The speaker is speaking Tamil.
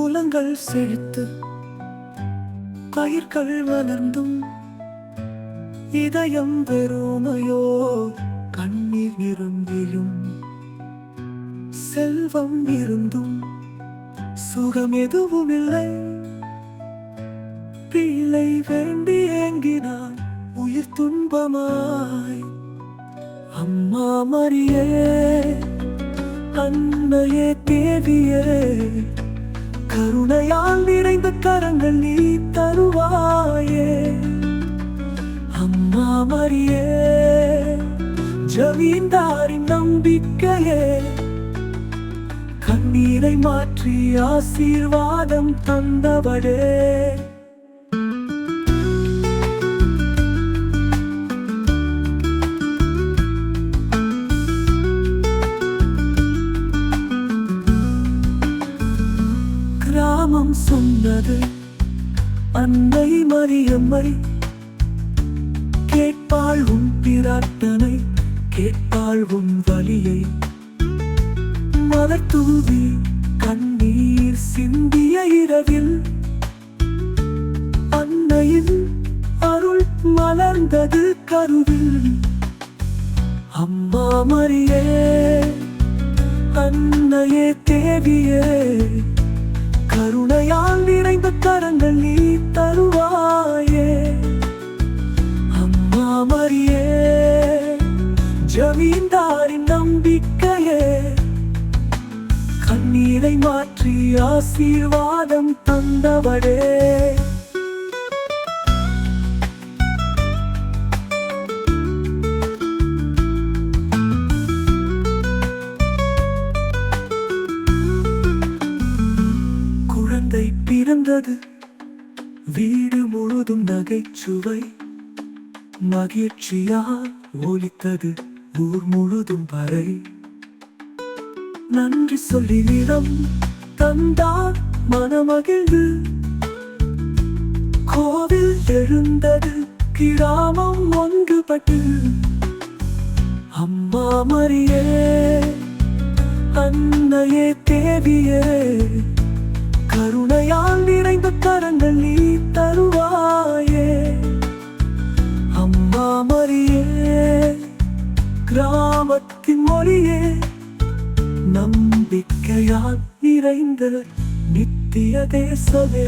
புலங்கள் செழித்து பயிர்கள் வளர்ந்தும் இதயம் பெருமையோ கண்ணீர் நிரம்பியும் செல்வம் இருந்தும் சுகம் எதுவும் இல்லை. பிள்ளை வேண்டி ஏங்கினான் உயிர் துன்பமாய். அம்மா மரியே அன்னையே தேவியே கருணையால் நிறைந்த கரங்கள் நீ தருவாயே. அம்மா மரியே ஜமீன்தாரின் நம்பிக்கையே. கண்ணீரை மாற்றி ஆசீர்வாதம் தந்தவடே கிராமம் சொன்னது அன்னை மரியம்மை. கேட்பாள் உன் பிரார்த்தனை கேட்பாள் உன் வலியை. மலர் தூவி கண்ணீர் சிந்திய இரவில் அன்னையின் அருள் மலர்ந்தது கருவில். அம்மா மரியே அன்னையே தேவியே. கருணையால் நிறைந்த கரங்கள் நீ தருவாயே. அம்மா மரியே ஜமீன்தாரின் நம்பிக்கையே. கண்ணீரை மாற்றி ஆசீர்வாதம் தந்தவடே பிறந்தது. வீடு முழுதும் நகைச்சுவை. மகிழ்ச்சியா ஒலித்தது ஊர் முழுதும் வரை நன்றி சொல்லி நிறம் தந்தார் மனமகிழ்வு. கோவில் எழுந்தது கிராமம் ஒன்றுபட்டு. அம்மா மரியே அன்னையே தேவியே. கிராமத்தின் மொழியே நம்பிக்கையால் நிறைந்த நித்திய தேசமே.